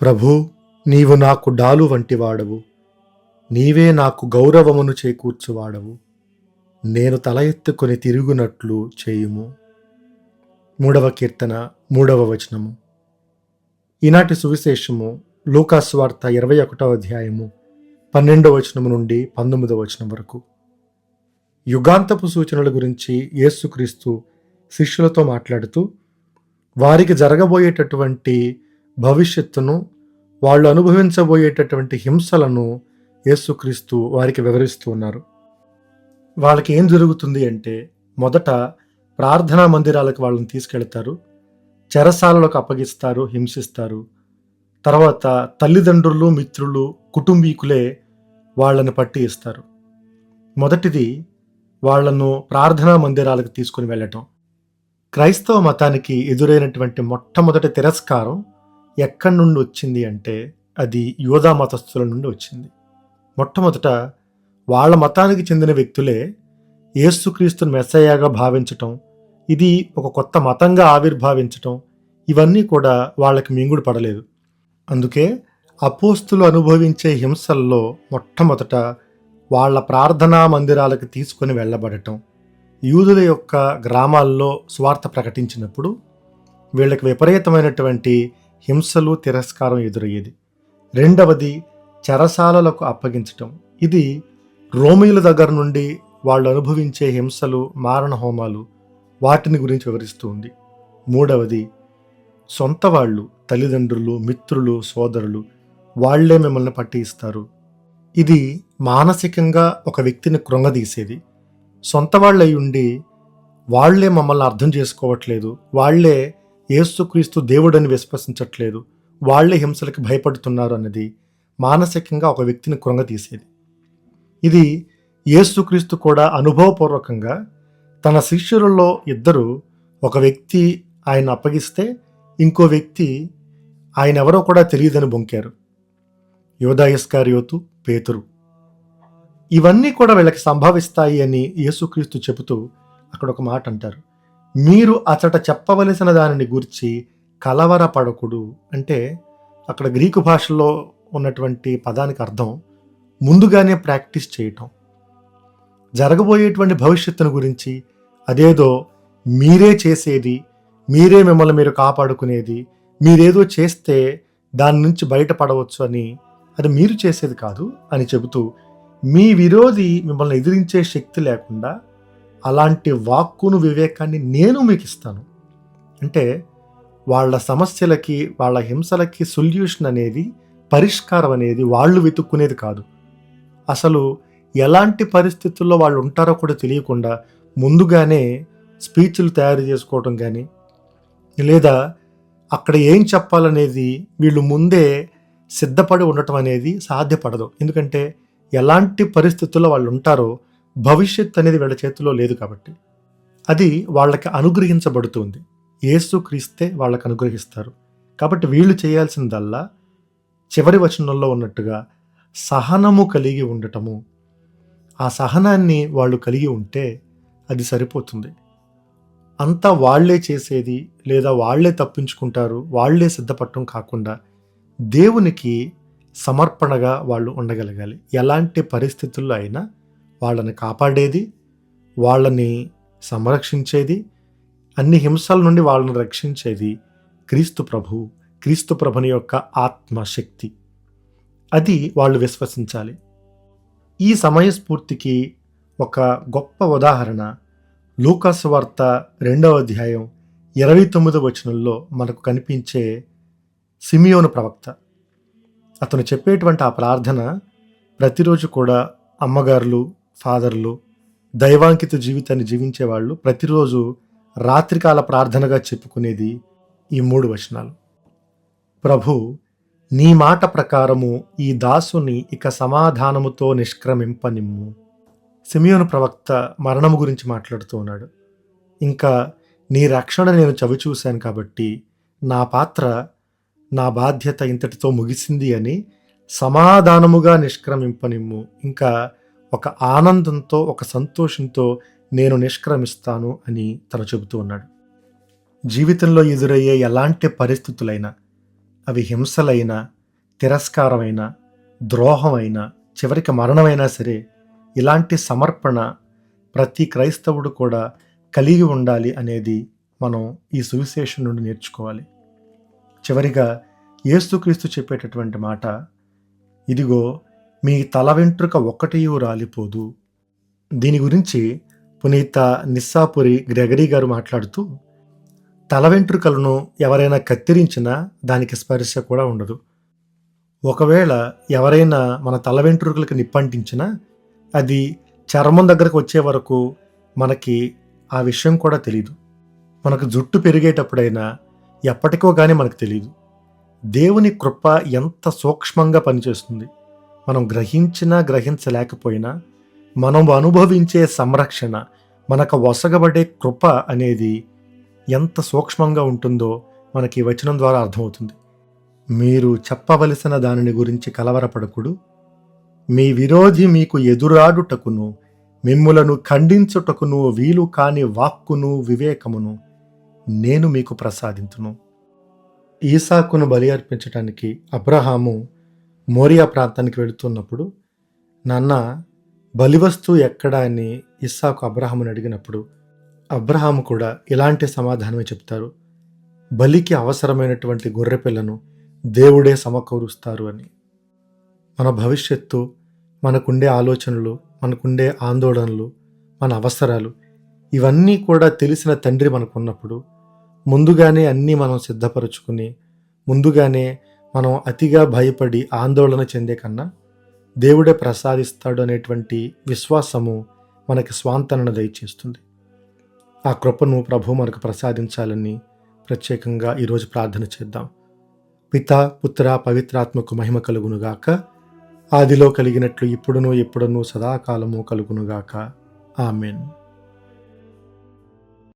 ప్రభూ నీవు నాకు డాలు వంటివాడవు. నీవే నాకు గౌరవమును చేకూర్చువాడవు. నేను తల ఎత్తుకొని తిరుగునట్లు చేయుము. మూడవ కీర్తన మూడవ వచనము. ఈనాటి సువిశేషము లూకాస్వార్త ఇరవై ఒకటవ అధ్యాయము పన్నెండవ వచనము నుండి పంతొమ్మిదవ వచనం వరకు. యుగాంతపు సూచనల గురించి యేసుక్రీస్తు శిష్యులతో మాట్లాడుతూ వారికి జరగబోయేటటువంటి భవిష్యత్తును వాళ్ళు అనుభవించబోయేటటువంటి హింసలను యేసుక్రీస్తు వారికి వివరిస్తూ ఉన్నారు. వాళ్ళకి ఏం జరుగుతుంది అంటే మొదట ప్రార్థనా మందిరాలకు వాళ్ళని తీసుకెళ్తారు చెరసాలలకు అప్పగిస్తారు హింసిస్తారు. తర్వాత తల్లిదండ్రులు మిత్రులు కుటుంబీకులే వాళ్ళని పట్టి ఇస్తారు. మొదటిది వాళ్ళను ప్రార్థనా మందిరాలకు తీసుకుని వెళ్ళటం. క్రైస్తవ మతానికి ఎదురైనటువంటి మొట్టమొదటి తిరస్కారం ఎక్కడి నుండి వచ్చింది అంటే అది యోధా మతస్థుల నుండి వచ్చింది. మొట్టమొదట వాళ్ళ మతానికి చెందిన వ్యక్తులే ఏసుక్రీస్తును మెస్సయ్యాగా భావించటం ఇది ఒక కొత్త మతంగా ఆవిర్భావించటం ఇవన్నీ కూడా వాళ్ళకి మింగుడు పడలేదు. అందుకే అపోస్తులు అనుభవించే హింసల్లో మొట్టమొదట వాళ్ళ ప్రార్థనా మందిరాలకు తీసుకొని వెళ్ళబడటం యూదుల యొక్క గ్రామాల్లో స్వార్థ ప్రకటించినప్పుడు వీళ్ళకి విపరీతమైనటువంటి హింసలు తిరస్కారం ఎదురయ్యేది. రెండవది చెరసాలలకు అప్పగించటం. ఇది రోమిల దగ్గర నుండి వాళ్ళు అనుభవించే హింసలు మారణ హోమాలు వాటిని గురించి వివరిస్తూ ఉంది. మూడవది సొంత వాళ్ళు తల్లిదండ్రులు మిత్రులు సోదరులు వాళ్ళే మిమ్మల్ని పట్టిస్తారు. ఇది మానసికంగా ఒక వ్యక్తిని కృంగదీసేది. సొంత వాళ్ళై ఉండి వాళ్ళే మమ్మల్ని అర్థం చేసుకోవట్లేదు. వాళ్ళే యేసుక్రీస్తు దేవుడని విశ్వసించట్లేదు. వాళ్ళే హింసలకు భయపడుతున్నారు అన్నది మానసికంగా ఒక వ్యక్తిని కృంగతీసేది. ఇది యేసుక్రీస్తు కూడా అనుభవపూర్వకంగా తన శిష్యులలో ఇద్దరు ఒక వ్యక్తి ఆయన అప్పగిస్తే ఇంకో వ్యక్తి ఆయన ఎవరో కూడా తెలియదని బొంకారు. యోధాయస్కార్యోతు పేతురు. ఇవన్నీ కూడా వీళ్ళకి సంభవిస్తాయి అని యేసుక్రీస్తు చెబుతూ అక్కడ ఒక మాట అంటారు మీరు అచట చెప్పవలసిన దానిని గురించి కలవరపడకుడు అంటే అక్కడ గ్రీకు భాషలో ఉన్నటువంటి పదానికి అర్థం ముందుగానే ప్రాక్టీస్ చేయటం. జరగబోయేటువంటి భవిష్యత్తును గురించి అదేదో మీరే చేసేది మీరే మిమ్మల్ని మీరు కాపాడుకునేది మీరేదో చేస్తే దాని నుంచి బయటపడవచ్చు అని అది మీరు చేసేది కాదు అని చెబుతూ మీ విరోధి మిమ్మల్ని ఎదిరించే శక్తి లేకుండా అలాంటి వాక్కును వివేకాన్ని నేను మీకు ఇస్తాను అంటే వాళ్ళ సమస్యలకి వాళ్ళ హింసలకి సొల్యూషన్ అనేది పరిష్కారం అనేది వాళ్ళు వెతుక్కునేది కాదు. అసలు ఎలాంటి పరిస్థితుల్లో వాళ్ళు ఉంటారో కూడా తెలియకుండా ముందుగానే స్పీచ్లు తయారు చేసుకోవటం కానీ లేదా అక్కడ ఏం చెప్పాలనేది వీళ్ళు ముందే సిద్ధపడి ఉండటం అనేది సాధ్యపడదు. ఎందుకంటే ఎలాంటి పరిస్థితుల్లో వాళ్ళు ఉంటారో భవిష్యత్ అనేది వీళ్ళ చేతిలో లేదు కాబట్టి. అది వాళ్ళకి అనుగ్రహించబడుతుంది. ఏసు క్రీస్తే వాళ్ళకి అనుగ్రహిస్తారు. కాబట్టి వీళ్ళు చేయాల్సిందల్లా చివరి వచనంలో ఉన్నట్టుగా సహనము కలిగి ఉండటము. ఆ సహనాన్ని వాళ్ళు కలిగి ఉంటే అది సరిపోతుంది. అంతా వాళ్ళే చేసేది లేదా వాళ్ళే తప్పించుకుంటారు వాళ్ళే సిద్ధపడటం కాకుండా దేవునికి సమర్పణగా వాళ్ళు ఉండగలగాలి. ఎలాంటి పరిస్థితుల్లో అయినా వాళ్ళని కాపాడేది వాళ్ళని సంరక్షించేది అన్ని హింసల నుండి వాళ్ళని రక్షించేది క్రీస్తు ప్రభు క్రీస్తు ప్రభుని యొక్క ఆత్మశక్తి. అది వాళ్ళు విశ్వసించాలి. ఈ సమయస్ఫూర్తికి ఒక గొప్ప ఉదాహరణ లూకాస్ వార్త రెండవ అధ్యాయం ఇరవై తొమ్మిదో వచనంలో మనకు కనిపించే సిమియోను ప్రవక్త. అతను చెప్పేటువంటి ఆ ప్రార్థన ప్రతిరోజు కూడా అమ్మగారులు ఫాదర్లు దైవాంకిత జీవితాన్ని జీవించేవాళ్ళు ప్రతిరోజు రాత్రికాల ప్రార్థనగా చెప్పుకునేది ఈ మూడు వచనాలు. ప్రభు నీ మాట ప్రకారము ఈ దాసుని ఇక సమాధానముతో నిష్క్రమింపనిమ్ము. సిమియోను ప్రవక్త మరణము గురించి మాట్లాడుతూ ఉన్నాడు. ఇంకా నీ రక్షణ నేను చవిచూశాను కాబట్టి నా పాత్ర నా బాధ్యత ఇంతటితో ముగిసింది అని సమాధానముగా నిష్క్రమింపనిమ్ము. ఇంకా ఒక ఆనందంతో ఒక సంతోషంతో నేను నిష్క్రమిస్తాను అని తను చెబుతూ ఉన్నాడు. జీవితంలో ఎదురయ్యే ఎలాంటి పరిస్థితులైనా అవి హింసలైన తిరస్కారమైన ద్రోహమైన చివరికి మరణమైనా సరే ఇలాంటి సమర్పణ ప్రతి క్రైస్తవుడు కూడా కలిగి ఉండాలి అనేది మనం ఈ సువిశేషం నుండి నేర్చుకోవాలి. చివరిగా యేసుక్రీస్తు చెప్పేటటువంటి మాట ఇదిగో మీ తల వెంట్రుక ఒక్కటియూ రాలిపోదు. దీని గురించి పునీత నిస్సాపురి గ్రెగరీ గారు మాట్లాడుతూ తల వెంట్రుకలను ఎవరైనా కత్తిరించినా దానికి స్పర్శ కూడా ఉండదు. ఒకవేళ ఎవరైనా మన తల వెంట్రుకలకు నిప్పంటించినా అది చర్మం దగ్గరకు వచ్చే వరకు మనకి ఆ విషయం కూడా తెలియదు మనకు జుట్టు పెరిగేటప్పుడైనా ఎప్పటికో కానీ మనకు తెలియదు దేవుని కృప ఎంత సూక్ష్మంగా పనిచేస్తుంది. మనం గ్రహించినా గ్రహించలేకపోయినా మనం అనుభవించే సంరక్షణ మనకు వసగబడే కృప అనేది ఎంత సూక్ష్మంగా ఉంటుందో మనకి వచనం ద్వారా అర్థమవుతుంది. మీరు చెప్పవలసిన దానిని గురించి కలవరపడకుడు మీ విరోధి మీకు ఎదురాడుటకును మిమ్ములను ఖండించుటకును వీలు కాని వాక్కును వివేకమును నేను మీకు ప్రసాదింతును. ఈసాకును బలి అర్పించటానికి అబ్రహాము మోరియా ప్రాంతానికి వెళుతున్నప్పుడు నాన్న బలివస్తు ఎక్కడ అని ఇస్సాకు అబ్రహాముని అడిగినప్పుడు అబ్రహాము కూడా ఇలాంటి సమాధానమే చెప్తారు. బలికి అవసరమైనటువంటి గొర్రెపిల్లను దేవుడే సమకూరుస్తారు అని. మన భవిష్యత్తు మనకుండే ఆలోచనలు మనకుండే ఆందోళనలు మన అవసరాలు ఇవన్నీ కూడా తెలిసిన తండ్రి మనకున్నప్పుడు ముందుగానే అన్నీ మనం సిద్ధపరచుకుని ముందుగానే మనం అతిగా భయపడి ఆందోళన చెందే కన్నా దేవుడే ప్రసాదిస్తాడు అనేటువంటి విశ్వాసము మనకి స్వాంతనను దయచేస్తుంది. ఆ కృపను ప్రభు మనకు ప్రసాదించాలని ప్రత్యేకంగా ఈరోజు ప్రార్థన చేద్దాం. పిత పుత్ర పవిత్రాత్మకు మహిమ కలుగునుగాక. ఆదిలో కలిగినట్లు ఇప్పుడును ఎప్పుడునూ సదాకాలము కలుగునుగాక. ఆమెన్.